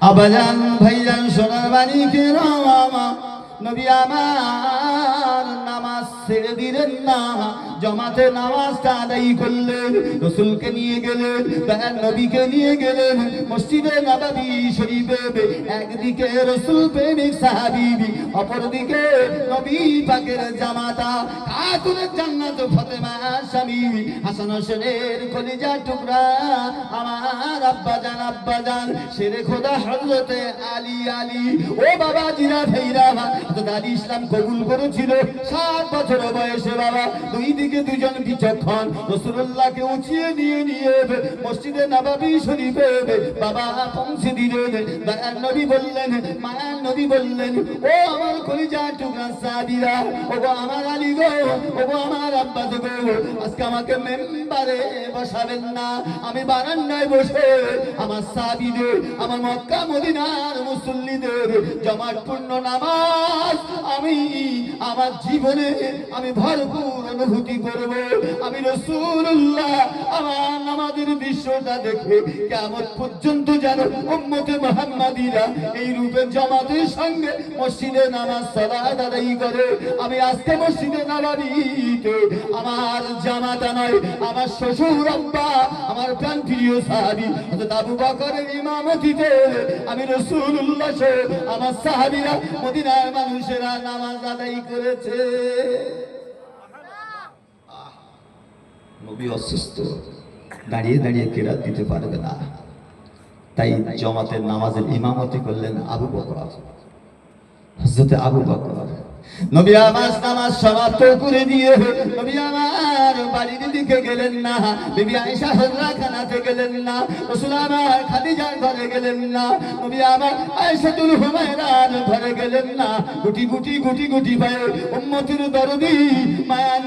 আবাজান ভাইজান সোনার বাড়ি কেরামা নবী আমার নামাজ ছেড়ে দিলেন না। জমাতে নামাজটা আদায় করলেন, রসুলকে নিয়ে গেলেন দয়ার নবীকে নিয়ে গেলেন, মসজিদে নবাবি শরীফে একদিকে রসুল প্রেমিক সাহাবিবি অপরদিকে নবী পাকের জামাতা, খাতুনের জান্নাত ফাতেমা স্বামী, হাসান হোসেনের কলিজা টুকরা, আমার আব্বা জান আব্বা জান শেরে খোদা হযরতে আলী আলী, ও বাবা জিরা ভাইরা আলী ইসলাম কবুল করেছিল, সাত বছর বয়সে বাবা, দুই দিকে দুজন বিচক্ষণ। রাসূলুল্লাহকে উঁচিয়ে নিয়ে নিয়ে মসজিদে নববী শরীফে বাবা পৌঁছে দিলেন দয়ার নবী বললেন মায়ার নবী বললেন, ও আমার কলিজা টুকরা সাবিরা ও গো আমার আলী গো ও গো আমার আব্বাস গো, আজকে আমাকে মেম্বারে বসাবেন না, আমি বারান্দায় বসে আমার সাবিদের, আমার মক্কা মদিনার মুসল্লিদের জমাট পূর্ণ নামাজ আমি আমার জীবনে আমি ভরপুর অনুভূতি করব। আমি রসুল্লাহ আমার নামাজের দৃশ্যটা দেখে কেমন পর্যন্ত যেন উম্মতে মোহাম্মদীরা এই রূপে জমাতের সঙ্গে মসজিদে নামাজ সালাত আদায় করে। আমি আজকে মসজিদে নামাবিতে আমার জামাতা নয়, আমার শ্বশুর আব্বা, আমার প্রাণ প্রিয় সাহাবি আবু বকরের ইমামতিতে আমি রাসূলুল্লাহ সহ আমার সাহাবিরা মদিনার মানুষেরা নামাজ আদায় করেছে। নবী অসুস্থ দাঁড়িয়ে দাঁড়িয়ে কেরাত দিতে পারবে না। তাই জমাতের নামাজের ইমামতি করলেন আবু বকর। হজরতে আবু বকর নবী আমার নামাজ সমাপ্ত করে দিয়ে নবী আমার বাড়ির দিকে গেলেন না। বিবি হজরা খানাতে গেলেন না। রাসূল আমার খাদিজার ঘরে গেলেন না। নবী আমার হুমায়রার ঘরে গেলেন না। গুটি গুটি গুটি গুটি পায়ে উম্মতের দরদি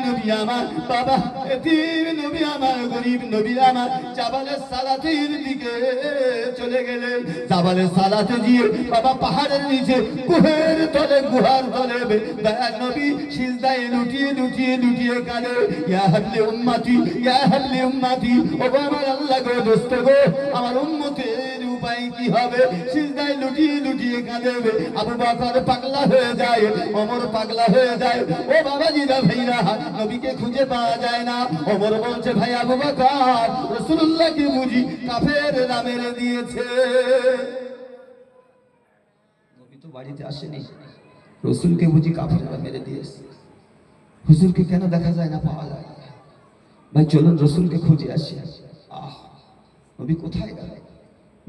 নবী আমার বাবা, এতিম নবী আমার, গরিব নবী আমার সালাতের দিকে চলে গেলেন। জাবালের সালাতে গিয়ে বাবা পাহাড়ের নিচে গুহের তলে, গুহার তলে দয়ার নবী, সিজদায় লুটিয়ে লুটিয়ে লুটিয়ে কাঁদে। ইয়া হাবলি উম্মতি, ইয়া হাবলি উম্মতি। ও আমার আল্লাহ গো, দোস্ত গো, আমার উম্মতের উপায় কি হবে? সিজদায় লুটিয়ে লুটিয়ে কাঁদে। আবু বকর পাগলা হয়ে যায়, ওমর পাগলা হয়ে যায়। ও ভাইরা, নবীকে খুঁজে পাওয়া যায় না। ওমর বলছে, ভাই আবু বকর, রাসূলুল্লাহকে বুঝি কাফের নামের দিয়েছে। নবী তো বাড়িতে আসেনি। রসুলকে বুঝি কাফিরা মেরে দিয়েছে হুজুরকে কেন দেখা যায় না পাওয়া যায়? ভাই, চলুন রসুলকে খুঁজে আসি। আহ, নবী কোথায় গেল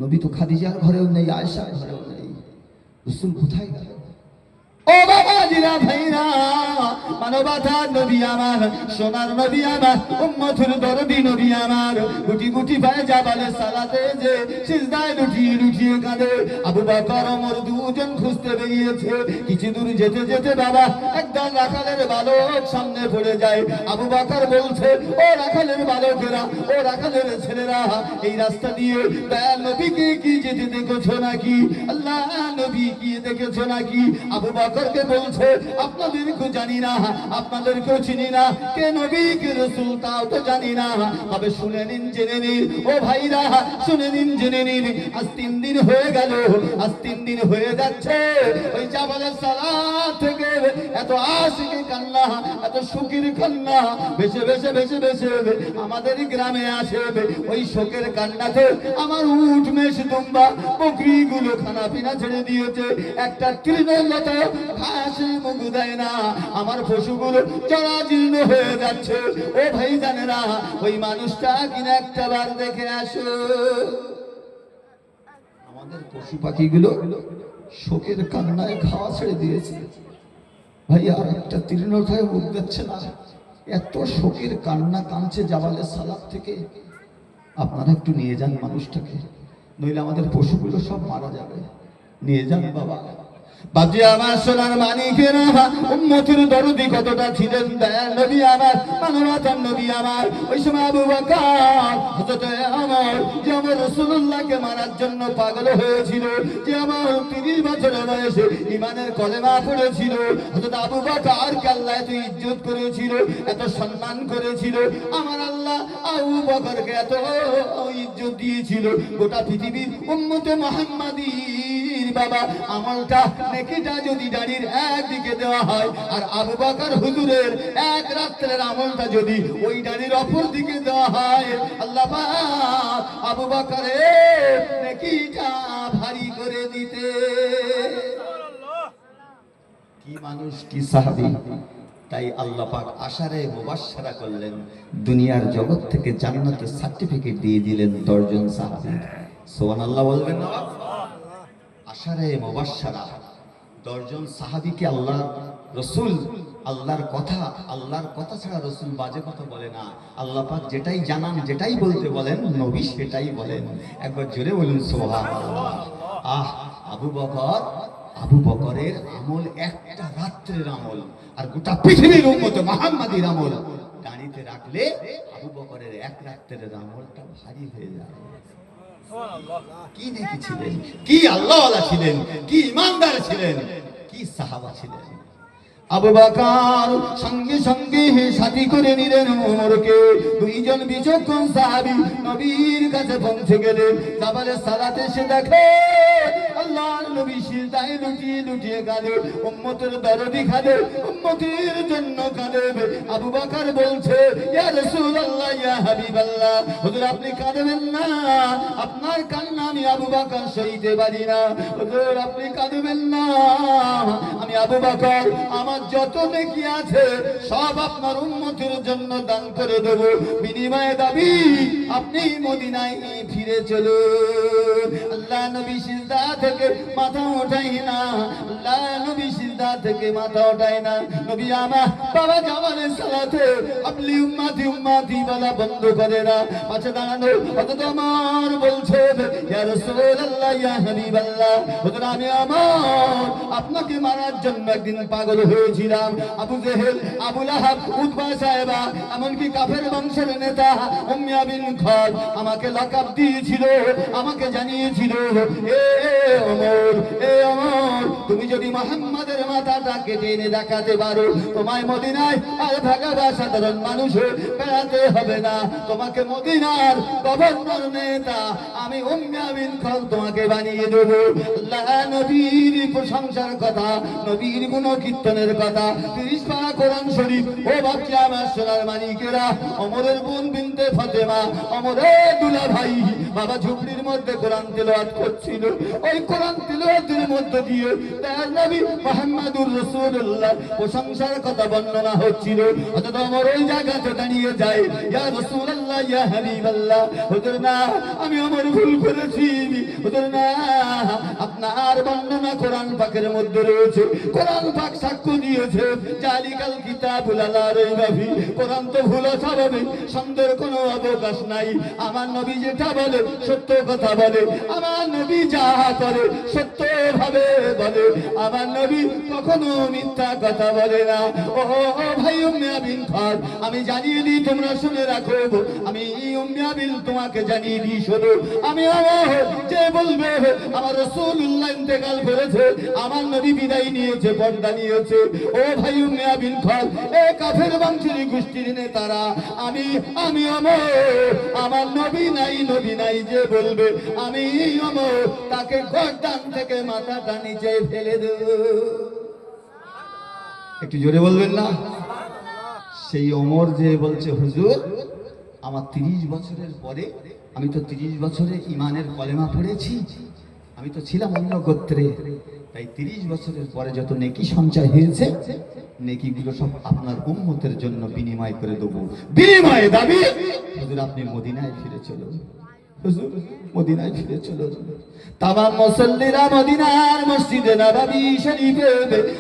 নবী তো খাদিজার ঘরেও নেই আয়সার ঘরেও নেই। রসুল কোথায় গেল ও বাবা, জিরা ভাইরা আবু বকর বকর বলছে, ও রাখালের বালকেরা, ও রাখালের ছেলেরা, এই রাস্তা দিয়ে দয়াল নবীকে কি যেতে দেখেছ নাকি? আল্লাহ নবী কি দেখেছ নাকি? আবু বকরকে বলছে আপনাদেরকে জানি না, আপনাদেরকেও চিনি না। কে নবী, কে রসুল, তাও তো জানি না। তবে শুনে নিন, জেনে নিন। ও ভাইরা, শুনে নিন, জেনে নিন। আজ তিন দিন হয়ে গেল, আজ তিন দিন হয়ে যাচ্ছে। ওই জাবালের সালাত থেকে এত আশিকে কান্না, এত সুখের কান্না বেশে বেশে বেশে বেশে আমাদের গ্রামে আসে। ওই শোকের কান্নাতে আমার উঠ মেষ দুম্বা, বকরিগুলো খানা পিনা ছেড়ে দিয়েছে। একটা তৃণের ঘাসে মুখ দেয় না। আমার পশুগুলো জরাজীর্ণ হয়ে যাচ্ছে। ও ভাই জানে না ওই মানুষটা কিনা একটা বার দেখে আসো। আমাদের পশু পাখিগুলো শোকের কান্নায় খাওয়া ছেড়ে দিয়েছে। ভাই, আর একটা তৃণথায় মুখ দিচ্ছে না। এত শোকের কান্না কাঁদছে জাবালের সালাদ থেকে। আপনারা একটু নিয়ে যান মানুষটাকে, নইলে আমাদের পশুগুলো সব মারা যাবে। নিয়ে যান বাবা। আবু পাগল হয়েছিল, যে আমার 30 বছরের বয়সে ঈমানের কলেমা পড়েছিল আবু বকর ইজ্জত করেছিল, এত সম্মান করেছিল, আমার আল্লাহ আবু বকরকে এত ইজ্জত দিয়েছিল, গোটা পৃথিবীর উম্মতে মুহাম্মাদীর বাবা, আমলটা নেকিটা যদি দাড়ির একদিকে দেওয়া হয়, আর আবু বকর হুজুরের এক রাত্রের আমলটা যদি ওই দাড়ির অপর দিকে দেওয়া হয়, আল্লাহ আবু বকরের নেকিটা ভারী করে দিতে। কি মানুষ, কি সাহাবি? তাই আল্লাহ আশারে মুবাশশারা করলেন, দুনিয়ার জগৎ থেকে জান্নাতের সার্টিফিকেট দিয়ে দিলেন দশজন সাহাবী। সুবহানাল্লাহ বলবেন না? আশারে মুবাশশারা দশজন সাহাবীকে আল্লাহ, রসুল, আল্লাহর কথা আল্লাহর কথা ছাড়া রসুল বাজে কথা বলে না। আল্লাহ পাক যেটাই জানান, যেটাই বলতে বলেন, নবী সেটাই বলেন। একবার জোরে বলুন, সুবহানাল্লাহ। আহ, আবু বকর, আবু বকরের আমল একটা রাত্রের আমল, আর গোটা পৃথিবীর উন্মত আমল। গাড়িতে রাখলে আবু বকরের এক রাত্রের আমলটা ভারী হয়ে যাবে কি দেখেছিলেন কি আল্লাহওয়ালা ছিলেন? কি ইমানদার ছিলেন? কি সাহাবা ছিলেন? আবু সঙ্গে সঙ্গে সাথী করে নিলেন ওমরকে দুইজন বিচক্ষণ সাহাবী নবীর কাছে পৌঁছে গেলেন। তারপরে সালাতে এসে দেখে, আল্লাহর নবী সিজদায় লুটিয়ে লুটিয়ে কাঁদে উম্মতের দরদি কাঁদে উম্মতের জন্য কাঁদে আবু বাকার বলছে, ইয়া রাসূলুল্লাহ, ইয়া হাবিবাল্লাহ। হুজুর আপনি কাঁদবেন না। আপনার কান্না আমি আবু বাকার সইতে পারি না। হুজুর, আপনি কাঁদবেন না। আমি আবু বাকর, আমার যত নেকি আছে, সব আপনার উন্মতির জন্য দান করে দেব। বিনিময়ে দাবি, আপনি মদিনায় ফিরে চলুন। আল্লাহ নবী সিজদা থেকে মাথা ওঠাই না। আল্লাহ নবী সিজদা থেকে মাথা ওঠায় না। নবী আমার বাবা জামানের সালাতে, আপনি উম্মাতি উম্মাতি বলা বন্ধ করে না। পাশে দাঁড়ানো অথচ আমার বলছেন ইয়া রাসূলুল্লাহ ইয়া আমি আমার আপনাকে মারার জন্য একদিন পাগল হয়েছিলাম। Abu Jahl, Abu Lahab, Utba সাহেবা, এমনকি কাফের বংশের নেতা উম্মিয়া বিন খদ আমাকে লাকাব দিয়েছিল, আমাকে জানিয়েছিল, এ ওমর এ, ওমর, তুমি যদি মোহাম্মদের মাথাটা কেটে এনে দেখাতে পারো, তোমায় মদিনায় আর ভাগাবা সাধারণ মানুষ বেড়াতে হবে না। তোমাকে মদিনার গভর্নর নেতা আমি উম্মিয়া বিন খদ তোমাকে বানিয়ে দেবো। আল্লাহ নবীর প্রশংসার কথা, নবীর গুণ কীর্তনের কথা, তিরিশ পারা কোরআন শরীফ। ও বাচ্চা আমার সোনার মানিকেরা অমরের বোন বিনতে ফতেমা, অমরের দুলা ভাই বাবা ঝুপড়ির মধ্যে কোরআন তেলাওয়াত করছিল। ওই কোরআন তেলাওয়াতের মধ্যে দিয়ে তার নবী মুহাম্মদুর রাসূলুল্লাহ প্রশংসার কথা বর্ণনা হচ্ছিল। অথচ অমর ওই জায়গাতে দাঁড়িয়ে যায়। ইয়া রাসূলুল্লাহ, ইয়া হাবিবাল্লাহ, হুজুর না, আমি অমর ভুল করেছি। হুজুর না, আপনার বর্ণনা কোরআন পাকের মধ্যে রয়েছে। কোরআন পাক সাক্ষ্য দিয়েছে, জালিকাল কিতাবুল আলা রাইবা ফি। কোরআন তো ভুল স্বাভাবিক সন্দেহের কোনো অবকাশ নাই। আমার নবী যেটা বলে, সত্য কথা বলে। আমার নবী যা করে সত্য ভাবে বলে। আমার নবী কখনো মিথ্যা কথা বলে না। ও ভাই উম্মিয়া বিন খাদ আমি জানিয়ে দিই, তোমরা শুনে রাখো। আমি উম্মিয়া বিন তোমাকে জানিয়ে দিই, শোনো। আমি আমার যে বলবে, আমার রাসূলুল্লাহ ইন্তেকাল করেছে। আমার নবী বিদায় নিয়েছে, পর্দা নিয়েছে। ও ভাই এ কাফের গোষ্ঠীর নেতারা, আমি আমি আমার আমার নবী নাই নবী নাই যে বলবে, আমি তাকে থেকে ফেলে একটু জোরে বলবেন না? সেই অমর যে বলছে, হুজুর, আমার তিরিশ বছরের পরে, আমি তো তিরিশ বছরে ইমানের কলেমা পড়েছি আমি তো ছিলাম অন্য গোত্রে। তাই তিরিশ বছরের পরে যত নেকি সঞ্চয় হয়েছে, নেকিগুলো সব আপনার উন্মতের জন্য বিনিময় করে দেবো। বিনিময়ে দাবি আপনি মদিনায় ফিরে চলুন। হুজুর মদিনায় ফিরে চলুন তামাম মুসল্লিরা মদিনার মসজিদে নববী শরীফে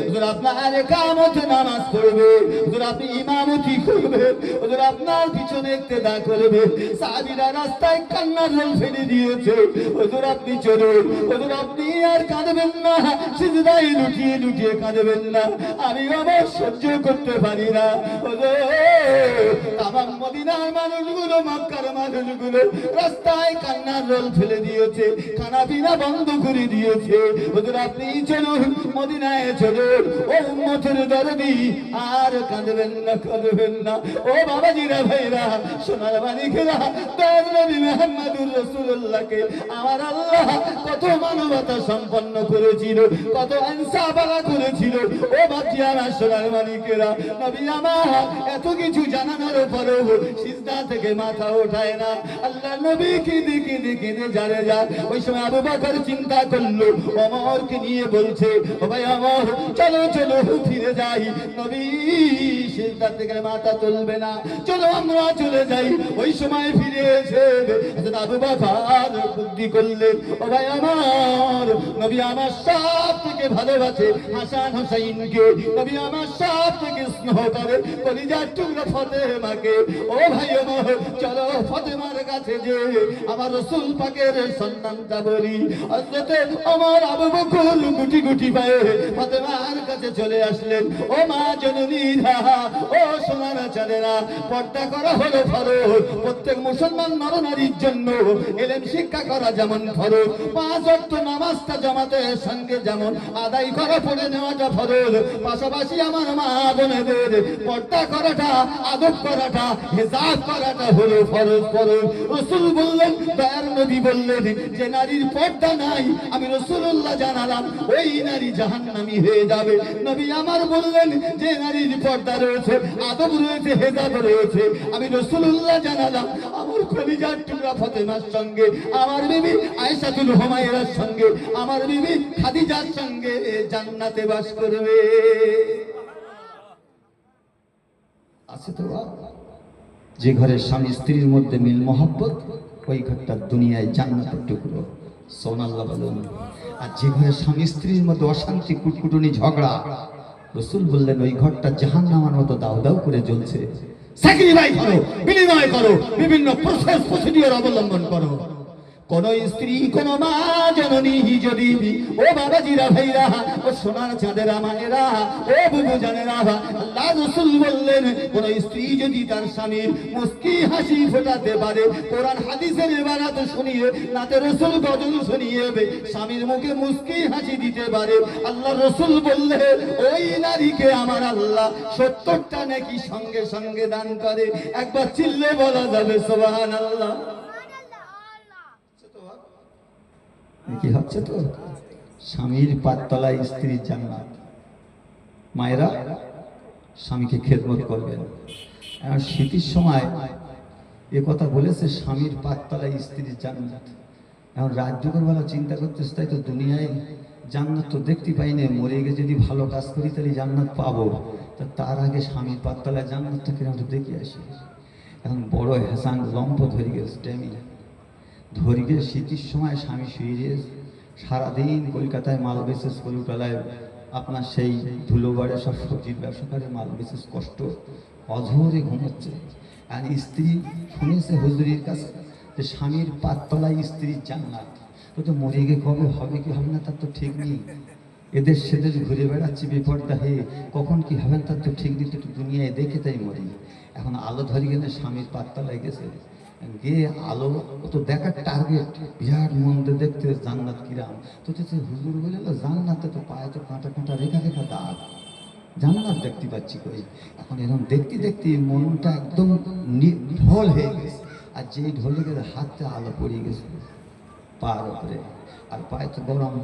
হুজুর আপনার একামত নামাজ পড়বে। হুজুর আপনি ইমামতি করবে। হুজুর আপনার পিছনে ইক্তেদা করবে। সাহাবীরা রাস্তায় কান্নার জল ফেলে দিয়েছে। হুজুর আপনি চলুন। হুজুর আপনি আর কাঁদবেন না। সিজদাই লুটিয়ে লুটিয়ে কাঁদবেন না। আমি আমার সহ্য করতে পারি না। ওগো, আমার মদিনার মানুষগুলো মক্কার মানুষগুলো রাস্তায় কান্নার রোল ফেলে দিয়েছে খানা পিনা বন্ধ করে দিয়েছে। আপনি চলুন, মদিনায় চলুন। ও উম্মতের দরদি, আর কাঁদবেন না কাঁদবেন না। ও বাবাজিরা, ভাইরা, সোনার মুহাম্মদুর রাসূলুল্লাহকে আমার আল্লাহ কত মানবতা সম্পন্ন করেছিল, কত ইনসাফালা করেছিল। ও বাচ্চারা সোনার মানিকেরা নবী আমার এত কিছু জানানোর পরেও থেকে মাথা ওঠায় না। আল্লাহ নবী কেঁদে কেঁদে কেঁদে যা ওই সময় আবু বকর চিন্তা করল অমরকে নিয়ে বলছে, ও ভাই অমর চলো চলো, ফিরে যাই। নবী সিজদা থেকে মাথা তুলবে না। চলো, আমরা চলে যাই। ওই সময় ফিরে এসে আবু বকর বুদ্ধি করলেন, ও ভাই আমার নবী আমার সব থেকে ভালোবাসে হাসান হোসাইনকে। নবী আমার সব থেকে স্নেহ করে, কলিজার টুকরা ফতেমাকে। ও ভাই আমার চলো ফতেমার কাছে যে আমার রসুল পাকের সন্তানটা বলি হযরতে আমার আবু বকর গুটি গুটি পায়ে ফতেমার কাছে চলে আসলেন। ও মা জননী ও সোনার চাঁদেরা, পর্দা করা হলো ফরজ। প্রত্যেক মুসলমান নরনারীর জন্য এলেম শিক্ষা করা যেমন ফরজ। পাঁচ অর্থ নামাজটা জামাতের সঙ্গে যেমন আদায় করা পড়ে নেওয়াটা ফরজ। পাশাপাশি আমার মা বোনেদের পর্দা করাটা, আদব করাটা, হেজাব করাটা হলো ফরজ ফরজ। রসুল বললেন নবী যে নারীর পর্দা নাই, আমি রসুল্লাহ জানালাম, ওই নারী হয়ে যাবে। নবী আমার বললেন, যে নারীর পর্দা রয়েছে, আদব রয়েছে রয়েছে, আমি রসুল্লাহ জানালাম, আমার টুকরা ফতেমার সঙ্গে, আমার বিবি হুমায়রার সঙ্গে, আমার বিবি খাদিজার সঙ্গে জান্নাতে বাস করবে। আছে তো যে ঘরের স্বামী স্ত্রীর মধ্যে মিল মহব্বত? ওই ঘরটা দুনিয়ায় জান্নাতের টুকরো। সোনাল্লা বলুন, আর যে ঘরে স্বামী স্ত্রীর মতো অশান্তি, কুটকুটুনি, ঝগড়া, রসুল বললেন, ওই ঘরটা জাহান নামার মতো দাও দাও করে জ্বলছে। স্যাক্রিফাইস করো, বিনিময় করো, বিভিন্ন প্রসেস প্রসিডিওর অবলম্বন করো। কোন স্ত্রী, কোন মা জননী যদি ও বাবাজিরা ভাইরা ও সোনার চাঁদেরা মায়েরা ও বুবু জানেরা আল্লাহ রসুল বললেন, কোন স্ত্রী যদি তার স্বামীর মুস্কি হাসি ফোটাতে পারে, কোরআন হাদিসের বারাত শুনিয়ে, নাতে রসুল গজল শুনিয়ে স্বামীর মুখে মুস্কি হাসি দিতে পারে। আল্লাহ রসুল বললে ওই নারীকে আমার আল্লাহ সত্তরটা নাকি সঙ্গে সঙ্গে দান করে। একবার চিল্লে বলা যাবে সোবাহান আল্লাহ কি হচ্ছে তো? স্বামীর পাততলায় স্ত্রীর জান্নাত। মায়েরা, স্বামীকে খেদমত করবেন। আর শীতের সময় এ কথা বলেছে স্বামীর পাততলায় স্ত্রীর জান্নাত। এখন রাত বেলা চিন্তা করতেছে, তাই তো দুনিয়ায় জান্নাত তো দেখতে পাই না। মরে গিয়ে যদি ভালো কাজ করি, তাহলে জান্নাত পাবো। তা তার আগে স্বামীর পাততলায় জান্নাতটা একটু দেখে আসি। এখন বড় হেসাং লম্ব ধরে গেছে স্ট্যামিনা ধরে গিয়ে শীতের সময় স্বামী শুয়ে সারাদিন কলকাতায় মাল বেসেস কলকাতায় আপনার সেই ধুলোবাড়ে সব সবজির ব্যবসা করে মাল বেসেস কষ্ট অঝরে ঘুমোচ্ছে। আর স্ত্রী শুনেছে হুজুরির কাছে যে স্বামীর পাততলায় স্ত্রীর জান্নাত তো তো মরে গিয়ে কবে হবে, কি হবে না, তার তো ঠিক নেই। এদের সেদের ঘুরে বেড়াচ্ছি বিপর্দা হয়ে কখন কি হবেন তার তো ঠিক নেই, তো দুনিয়ায় দেখে তাই মরি। এখন আলো ধরে গেলে স্বামীর পাততলায় গেছে। গিয়ে আলো তো দেখার টার্গেট বিরাট মন্দির দেখতে জান্নাত কিরাম। তো সে হুজুর বলে "লো, জান্নাতে তো পায়ে তো কাঁটা কাঁটা রেখা রেখা দাগ। জান্নাত দেখতে পাচ্ছি কই? এখন এরকম দেখতে দেখতে মনটা একদম ঢল হয়ে গেছে। আর যেই ঢলে গেছে হাতে আলো পড়ে গেছে পায়ের উপরে। আর পায়ে তো গরম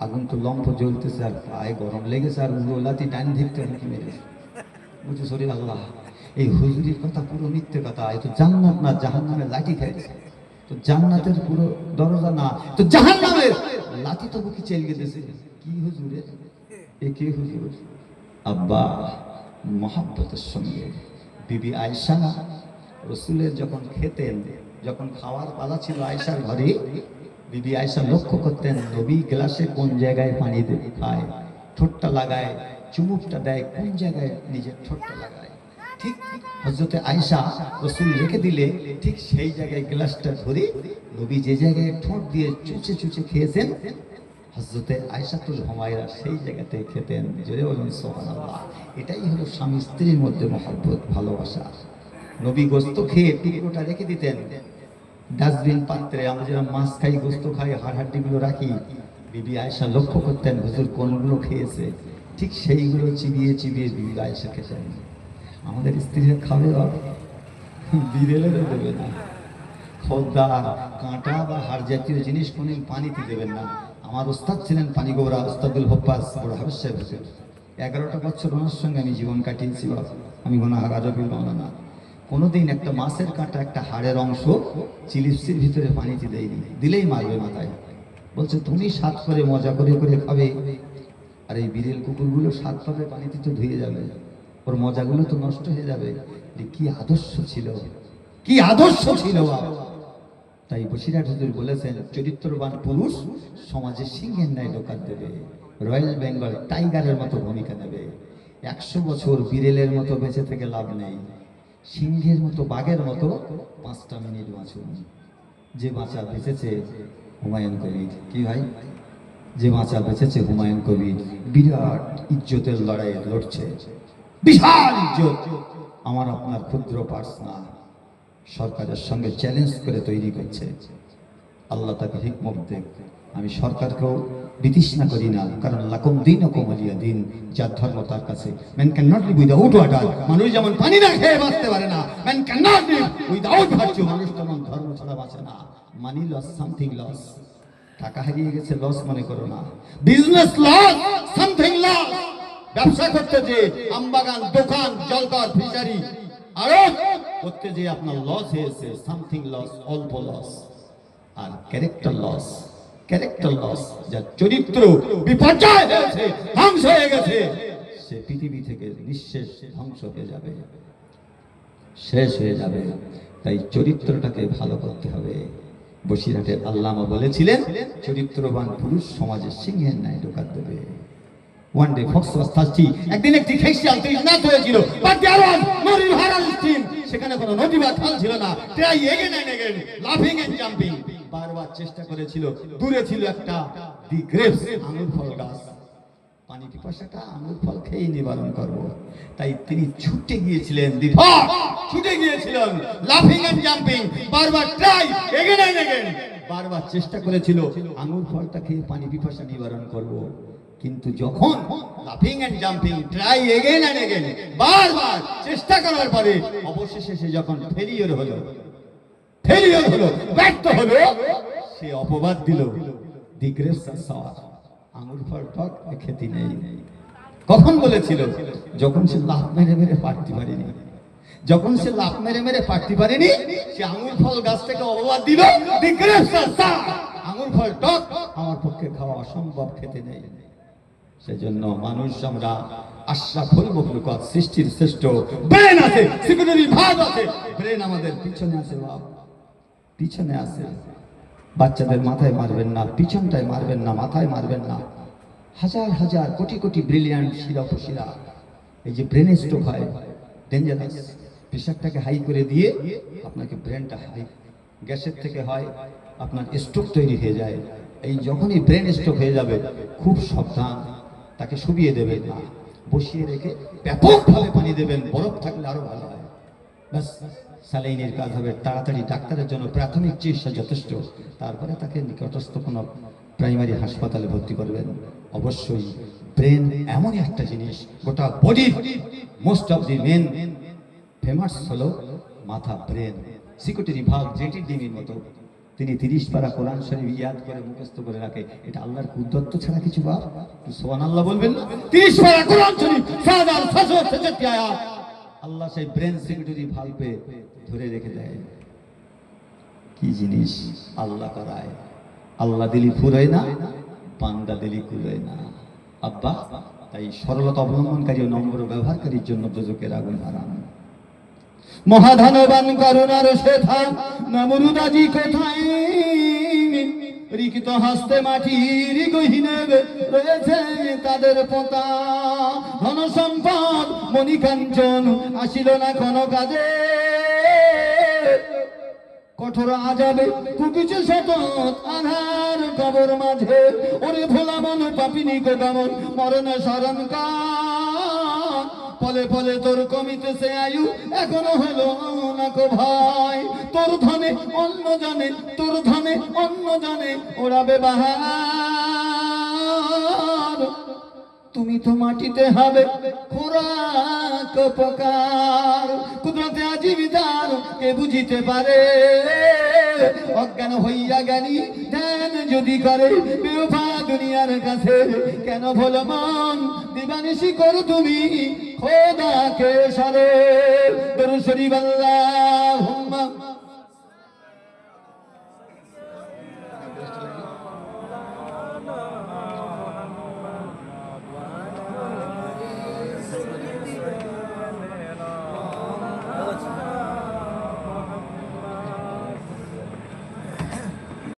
আগুন তো লম্ফ জ্বলতেছে আর পায়ে গরম লেগেছে আর উড়ো লাতি ডাইন দিকতে মেরেছে। বুঝছ শরীর আল্লাহ। এই হুজুরির কথা পুরো মিথ্যে কথা। এ তো জান্নাত না জাহান নামে লাঠি খাইছে তো জান্নাতের পুরো দরজা না, তো জাহান নামের লাঠি তো বুকি চেল গেছে কি হুজুরে? এ কে হুজুর? আব্বা, মহাব্বতের সঙ্গে। বিবি আয়সা রসুলের যখন খেতেন, যখন খাওয়ার পালা ছিল আয়সার ঘরে, বিবি আয়সা লক্ষ্য করতেন, নবী গ্লাসে কোন জায়গায় পানি খায়, ঠোঁটটা লাগায়, চুমুকটা দেয়, কোন জায়গায় নিজের ঠোঁটটা লাগায়। ঠিক হজরতে আয়সা রসুল রেখে দিলে, ঠিক সেই জায়গায় গ্লাসটা ধরে নবী যে জায়গায় ঠোঁট দিয়ে চুচে চুচে খেয়েছেন হজরতে আয়সাতুল হুমায়রা সেই জায়গাতে খেতেন। জোরে বলুন, সুবহানাল্লাহ। এটাই হলো স্বামী স্ত্রীর মধ্যে মহব্বত, ভালোবাসা। নবী গোস্ত খেয়ে টুকরোটা রেখে দিতেন। ডাস্টবিন পাত্রে আমরা যেরকম মাছ খাই, গোস্ত খাই হাড় হাড্ডিগুলো রাখি, বিবি আয়সা লক্ষ্য করতেন হুজুর কোনগুলো খেয়েছে। ঠিক সেইগুলো চিবিয়ে চিবিয়ে বিবি আয়সা খেতেন আমাদের স্ত্রীরা খাবে বাবা বিড়েলেরও দেবে না। খোদ্দা কাঁটা বা হাড় জাতীয় জিনিস কোনদিন পানিতে দেবেন না। আমার ওস্তাদ ছিলেন পানি গৌরা ওস্তাদুল হব্বাস বড় হাবিজ সাহেব। এগারোটা বছর ওনার সঙ্গে আমি জীবন কাটিয়েছি বাবা আমি কোনো আগারবি না কোনোদিন একটা মাছের কাঁটা, একটা হাড়ের অংশ চিলিপসির ভিতরে পানিতে দেয় দেয়নি। দিলেই মারবে মাথায়। বলছে, তুমি স্বাদ করে, মজা করে করে খাবে। আর এই বিড়েল কুকুরগুলো স্বাদ পাবে, পানিতে তো ধুয়ে যাবে। ওর মজাগুলো তো নষ্ট হয়ে যাবে। কি আদর্শ ছিল। কি আদর্শ ছিল তাই বসিরহাট হুজুর বলেছেন, চরিত্রবান পুরুষ সমাজে সিংহের ন্যায় দোকান দেবে। রয়্যাল বেঙ্গল টাইগারের মতো ভূমিকা নেবে। একশো বছর বিড়েলের মতো বেঁচে থেকে লাভ নেই। সিংহের মতো বাঘের মতো পাঁচটা মিনিট বাঁচুন। যে বাঁচা বেঁচেছে হুমায়ুন কবির। কি ভাই? যে বাঁচা বেঁচেছে হুমায়ুন কবির। বিরাট ইজ্জতের লড়াইয়ে লড়ছে। বিশাল ইজ্জত আমার আপনার ক্ষুদ্র পার্সনা সরকারের সঙ্গে চ্যালেঞ্জ করে তৈরি করছে। আল্লাহ তাকে হিকমত দেখ আমি সরকারকেও বিতৃষ্ণা করি না, কারণ লাকুম দিন কোমলিয়া দিন, যার ধর্ম তার কাছে। Man can not live without water মানুষ যেমন পানি না খেয়ে বাঁচতে পারে না man can not live without virtue মানুষ তেমন ধর্ম ছাড়া বাঁচে না। মানি লস সামথিং লস টাকা হারিয়ে গেছে লস মনে করো না। বিজনেস লস সামথিং লস ব্যবসা করতে যে আমবাগান, দোকান জলকর ফিশারি, আরও করতে যে আপনার লস হয়েছে সামথিং লস অল্প লস আর ক্যারেক্টার লস ক্যারেক্টার লস যার চরিত্র বিপর্যয় হয়েছে, ধ্বংস হয়ে গেছে, সে পৃথিবী থেকে নিঃশেষ ধ্বংস হয়ে যাবে, শেষ হয়ে যাবে। তাই চরিত্রটাকে ভালো করতে হবে। বসিরহাটের আল্লামা বলেছিলেন, চরিত্রবান পুরুষ সমাজে সিংহের ন্যায় ঢোকার দেবে। ওয়ান ডে ফক্স থার্স্টি একদিন একটি খেসিয়াল তৃষ্ণাত হয়েছিল। But there was no river on stream সেখানে কোনো নদী খাল ছিল না। ট্রাই এগেন এন্ড এগেন লাফিং এন্ড জাম্পিং বারবার চেষ্টা করেছিল। দূরে ছিল একটা দি গ্রেপস আঙুর ফল গাছ। পানি পিপাসাটা আঙুর ফল খেয়ে নিবারণ করব। তাই তিনি ছুটে গিয়েছিলেন ছুটে গিয়েছিলেন লাফিং এন্ড জাম্পিং বারবার ট্রাই এগেন এন্ড এগেন বারবার চেষ্টা করেছিল, আঙুর ফলটা খেয়ে পানি পিপাসা নিবারণ করব। কিন্তু যখন লাফিং and jumping try again and again বারবার চেষ্টা করার পরে অবশেষে সে যখন ফেলিওর হলো ফেলিওর হলো, ব্যর্থ হলো, সে অপবাদ দিল দি গ্রেস সাওয়ার আঙুর ফল এ খেতে নেই। কখন বলেছিল? যখন সে লাফ মেরে মেরে পারতে পারেনি। যখন সে লাফ মেরে মেরে পারতে পারেনি, সে আঙুর ফল গাছ থেকে অপবাদ দিল দি গ্রেস আঙুর ফল টক, আমার পক্ষে খাওয়া অসম্ভব, খেতে নেই। সেজন্য মানুষ আমরা আশরাফুল মখলুকাত সৃষ্টির শ্রেষ্ঠ। ব্রেন আছে ব্রেন আমাদের পিছনে আছে পিছনে আছে। বাচ্চাদের মাথায় মারবেন না, পিছনটায় মারবেন না, মাথায় মারবেন না। হাজার হাজার, কোটি কোটি ব্রিলিয়ান্ট শিরা শিরা এই যে ব্রেন স্ট্রোক হয় ডেঞ্জারাস প্রেশারটাকে হাই করে দিয়ে আপনাকে ব্রেনটা হাই গ্যাসের থেকে হয়, আপনার স্ট্রোক তৈরি হয়ে যায়। এই যখনই ব্রেন স্ট্রোক হয়ে যাবে, খুব সাবধান। তাকে শুবিয়ে দেবেন না। বসিয়ে রেখে ব্যাপকভাবে পানি দেবেন। বরফ থাকলে আরও ভালো হয়। ব্যাস, স্যালাইনের কাজ হবে। তাড়াতাড়ি ডাক্তারের জন্য প্রাথমিক চিকিৎসা যথেষ্ট। তারপরে তাকে নিকটস্থ কোনো প্রাইমারি হাসপাতালে ভর্তি করবেন। অবশ্যই ব্রেন এমনই একটা জিনিস, গোটা body most of the main famous হলো মাথা ব্রেন। সিকিউরিটি ভাগ জেটি ডিমির মতো। তিনি তিরিশ পারা কোরআন শরীফ ইয়াদ করে মুখস্থ করে রাখে। এটা আল্লাহর কুদত্ত ছাড়া কিছু বা সোহান আল্লাহ বলবেন না? তিরিশ কোরআন শরীফ আল্লাহ সেই ব্রেন সিকিউরিটি ভালপে ধরে রেখে দেয়। কি জিনিস? আল্লাহ করায়। আল্লাহ দিলি ফুরোয় না, বান্দা দিলি কুলোয় না। আব্বা, তাই সরলতা অবলম্বনকারী ও নম্র ব্যবহারকারীর জন্য দুজকের আগুন হারান। মহাধনবান করুণার শেথা, নমরুদাজি কোথায়? রিকিত হস্তে মাটির গহিনে রয়েছে তাদের পোতা? ধন সম্পদ মণিকাঞ্চন আসিল না কোনো কাজে? কঠোর আজাবে কুকিছে শত আধার কবর মাঝে। ওরে ভোলা মন পাপিনি গো গমন মরণ শরণ কার ফলে ফলে তোর কমিতেছে আয়ু, এখনও হলো না ভাই তোর ধনে অন্য জানে, তোর ধনে অন্য জানে, ওড়াবে বাহার। তুমি তো মাটিতে হবে খোরাক উপকার কুদরতে আজীবিতার কে বুঝিতে পারে। অজ্ঞান হইয়া জ্ঞানী ধ্যান যদি করে বেউফা দুনিয়ার কাছে কেন ভোল মান দিবানিসি করো তুমি খোদাকে সারে। দরুদ শরীফ আল্লাহ